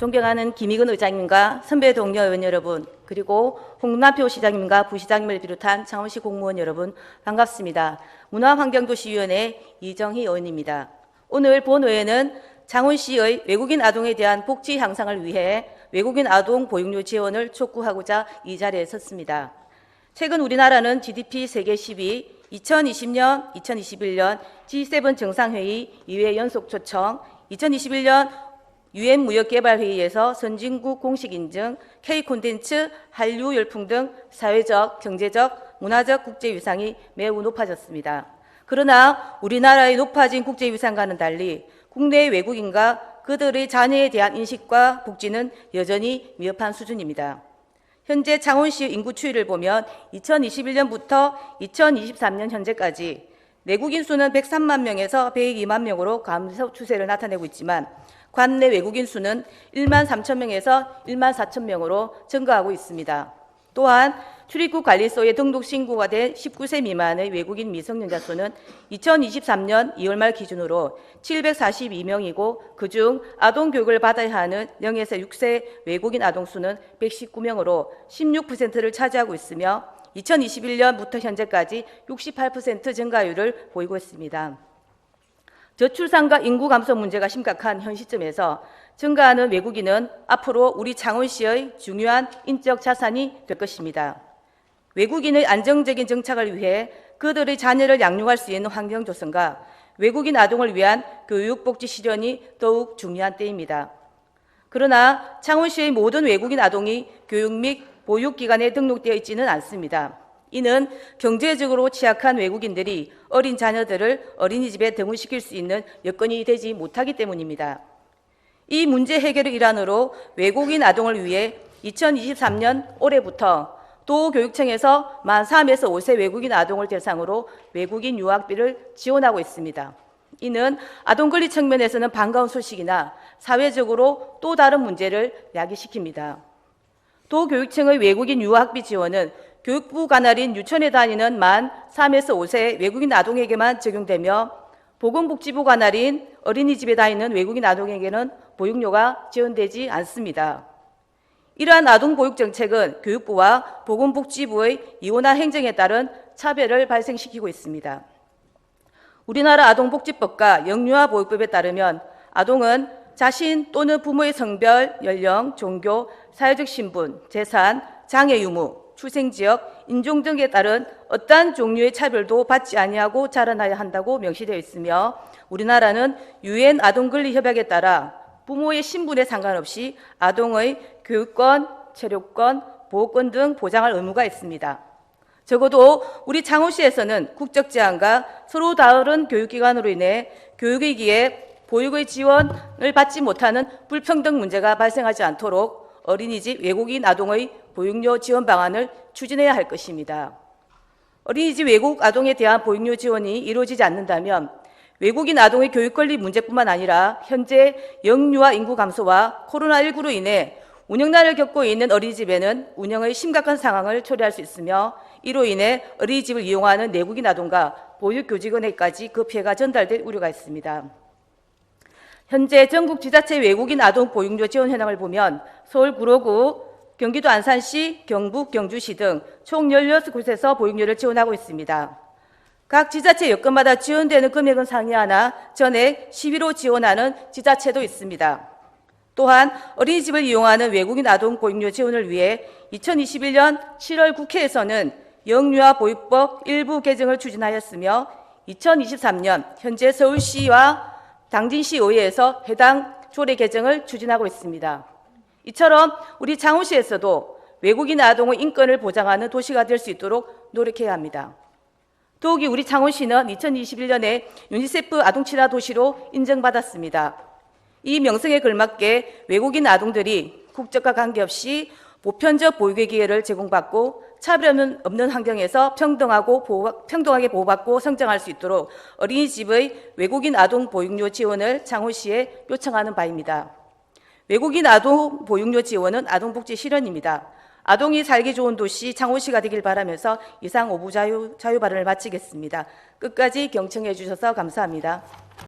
존경하는 김희근 의장님과 선배 동료 의원 여러분, 그리고 홍남표 시장님과 부시장님을 비롯한 창원시 공무원 여러분 반갑습니다. 문화환경도시위원회 이정희 의원입니다. 오늘 본회의는 창원시의 외국인 아동에 대한 복지 향상을 위해 외국인 아동 보육료 지원을 촉구하고자 이 자리에 섰습니다. 최근 우리나라는 GDP 세계 10위, 2020년, 2021년 G7 정상회의 2회 연속 초청, 2021년 유엔 무역개발회의에서 선진국 공식 인증, K 콘텐츠, 한류 열풍 등 사회적, 경제적, 문화적 국제 위상이 매우 높아졌습니다. 그러나 우리나라의 높아진 국제 위상과는 달리 국내 외국인과 그들의 자녀에 대한 인식과 복지는 여전히 미흡한 수준입니다. 현재 창원시 인구 추이를 보면 2021년부터 2023년 현재까지 내국인 수는 103만 명에서 102만 명으로 감소 추세를 나타내고 있지만 관내 외국인 수는 1만 3천 명에서 1만 4천 명으로 증가하고 있습니다. 또한 출입국 관리소에 등록 신고가 된 19세 미만의 외국인 미성년자 수는 2023년 2월 말 기준으로 742명이고 그중 아동 교육을 받아야 하는 0에서 6세 외국인 아동 수는 119명으로 16%를 차지하고 있으며 2021년부터 현재까지 68% 증가율을 보이고 있습니다. 저출산과 인구 감소 문제가 심각한 현 시점에서 증가하는 외국인은 앞으로 우리 창원시의 중요한 인적 자산이 될 것입니다. 외국인의 안정적인 정착을 위해 그들의 자녀를 양육할 수 있는 환경 조성과 외국인 아동을 위한 교육복지 실현이 더욱 중요한 때입니다. 그러나 창원시의 모든 외국인 아동이 교육 및 보육기관에 등록되어 있지는 않습니다. 이는 경제적으로 취약한 외국인들이 어린 자녀들을 어린이집에 등원시킬 수 있는 여건이 되지 못하기 때문입니다. 이 문제 해결의 일환으로 외국인 아동을 위해 2023년 올해부터 도교육청에서 만 3에서 5세 외국인 아동을 대상으로 외국인 유학비를 지원하고 있습니다. 이는 아동 권리 측면에서는 반가운 소식이나 사회적으로 또 다른 문제를 야기시킵니다. 도교육청의 외국인 유학비 지원은 교육부 관할인 유치원에 다니는 만 3에서 5세 외국인 아동에게만 적용되며 보건복지부 관할인 어린이집에 다니는 외국인 아동에게는 보육료가 지원되지 않습니다. 이러한 아동보육 정책은 교육부와 보건복지부의 이원화 행정에 따른 차별을 발생시키고 있습니다. 우리나라 아동복지법과 영유아 보육법에 따르면 아동은 자신 또는 부모의 성별, 연령, 종교, 사회적 신분, 재산, 장애 유무, 출생 지역, 인종 등에 따른 어떠한 종류의 차별도 받지 아니하고 자라나야 한다고 명시되어 있으며 우리나라는 유엔 아동 권리 협약에 따라 부모의 신분에 상관없이 아동의 교육권, 체력권, 보호권 등 보장할 의무가 있습니다. 적어도 우리 창원시에서는 국적 제한과 서로 다른 교육기관으로 인해 교육위기에 보육의 지원을 받지 못하는 불평등 문제가 발생하지 않도록 어린이집 외국인 아동의 보육료 지원 방안을 추진해야 할 것입니다. 어린이집 외국 아동에 대한 보육료 지원이 이루어지지 않는다면 외국인 아동의 교육 권리 문제뿐만 아니라 현재 영유아 인구 감소와 코로나19로 인해 운영난을 겪고 있는 어린이집에는 운영의 심각한 상황을 초래할 수 있으며 이로 인해 어린이집을 이용하는 내국인 아동과 보육교직원에까지 그 피해가 전달될 우려가 있습니다. 현재 전국 지자체 외국인 아동 보육료 지원 현황을 보면 서울 구로구, 경기도 안산시, 경북, 경주시 등 총 16곳에서 보육료를 지원하고 있습니다. 각 지자체 여건마다 지원되는 금액은 상이하나 전액 시위로 지원하는 지자체도 있습니다. 또한 어린이집을 이용하는 외국인 아동 보육료 지원을 위해 2021년 7월 국회에서는 영유아 보육법 일부 개정을 추진하였으며 2023년 현재 서울시와 당진시 의회에서 해당 조례 개정을 추진하고 있습니다. 이처럼 우리 창원시에서도 외국인 아동의 인권을 보장하는 도시가 될 수 있도록 노력해야 합니다. 더욱이 우리 창원시는 2021년에 유니세프 아동 친화 도시로 인정받았습니다. 이 명성에 걸맞게 외국인 아동들이 국적과 관계없이 보편적 보육의 기회를 제공받고 차별 없는 환경에서 평등하고 보호, 평등하게 보호받고 성장할 수 있도록 어린이집의 외국인 아동 보육료 지원을 창원시에 요청하는 바입니다. 외국인 아동 보육료 지원은 아동복지 실현입니다. 아동이 살기 좋은 도시 창원시가 되길 바라면서 이상 오부 자유, 자유 발언을 마치겠습니다. 끝까지 경청해 주셔서 감사합니다.